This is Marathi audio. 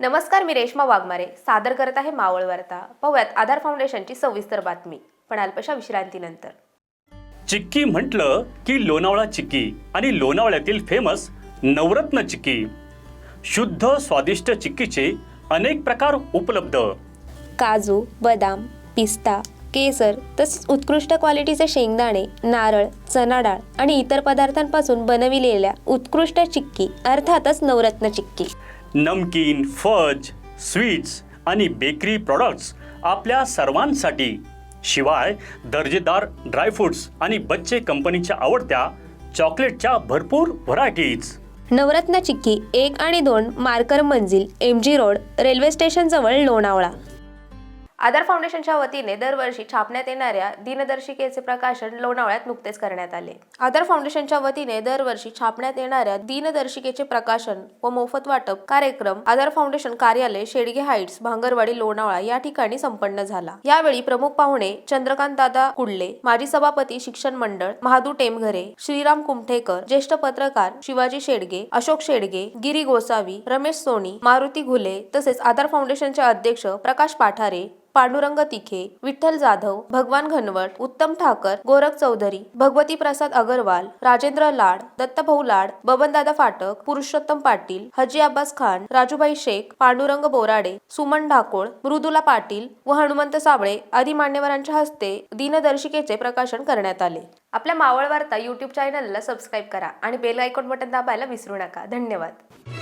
नमस्कार मी रेश्मा वाघमारे. सादर करत आहे मावळ वार्ता. पाहूयात आधार फाउंडेशनची सविस्तर बातमी. पण अल्पशा विश्रांतीनंतर. चिक्की म्हटलं की लोणावळा चिक्की आणि लोणावळ्यातील फेमस नवरत्न चिक्की. शुद्ध स्वादिष्ट चिक्कीचे अनेक प्रकार उपलब्ध. काजू बदाम पिस्ता केसर तसेच उत्कृष्ट क्वालिटीचे शेंगदाणे नारळ चना डाळ आणि इतर पदार्थांपासून बनविलेल्या उत्कृष्ट चिक्की अर्थातच नवरत्न चिक्की. नमकीन फज स्वीट्स आणि बेकरी प्रॉडक्ट्स आपल्या सर्वांसाठी. शिवाय दर्जेदार ड्रायफ्रुट्स आणि बच्चे कंपनीच्या आवडत्या चॉकलेटच्या भरपूर व्हरायटीज नवरत्न चिक्की एक आणि दोन मार्कर मंजिल एम जी रोड रेल्वे स्टेशनजवळ लोणावळा. आधार फाउंडेशनच्या वतीने दरवर्षी छापण्यात येणाऱ्या दिनदर्शिकेचे प्रकाशन लोणावळ्यात नुकतेच करण्यात आले. आधार फाउंडेशनच्या वतीने दरवर्षी छापण्यात येणाऱ्या दिनदर्शिकेचे प्रकाशन व मोफत वाटप कार्यक्रम आधार फाउंडेशन कार्यालय शेडगे हाईट्स भांगरवाडी लोणावळा या ठिकाणी संपन्न झाला. यावेळी प्रमुख पाहुणे चंद्रकांत दादा कुडले माजी सभापती शिक्षण मंडळ महादू टेमघरे श्रीराम कुमठेकर ज्येष्ठ पत्रकार शिवाजी शेडगे अशोक शेडगे गिरी गोसावी रमेश सोनी मारुती घुले तसेच आधार फाउंडेशनचे अध्यक्ष प्रकाश पाठारे पांडुरंग तिखे विठ्ठल जाधव भगवान घनवट उत्तम ठाकर गोरख चौधरी भगवती प्रसाद अगरवाल राजेंद्र लाड दत्तभाऊ लाड बबनदादा फाटक पुरुषोत्तम पाटील हजी अब्बास खान राजूभाई शेख पांडुरंग बोराडे सुमन ढाकोळ मृदुला पाटील व हनुमंत साबळे आदी मान्यवरांच्या हस्ते दिनदर्शिकेचे प्रकाशन करण्यात आले. आपल्या मावळ वार्ता युट्यूब चॅनलला सबस्क्राईब करा आणि बेल आयकॉन बटन दाबायला विसरू नका. धन्यवाद.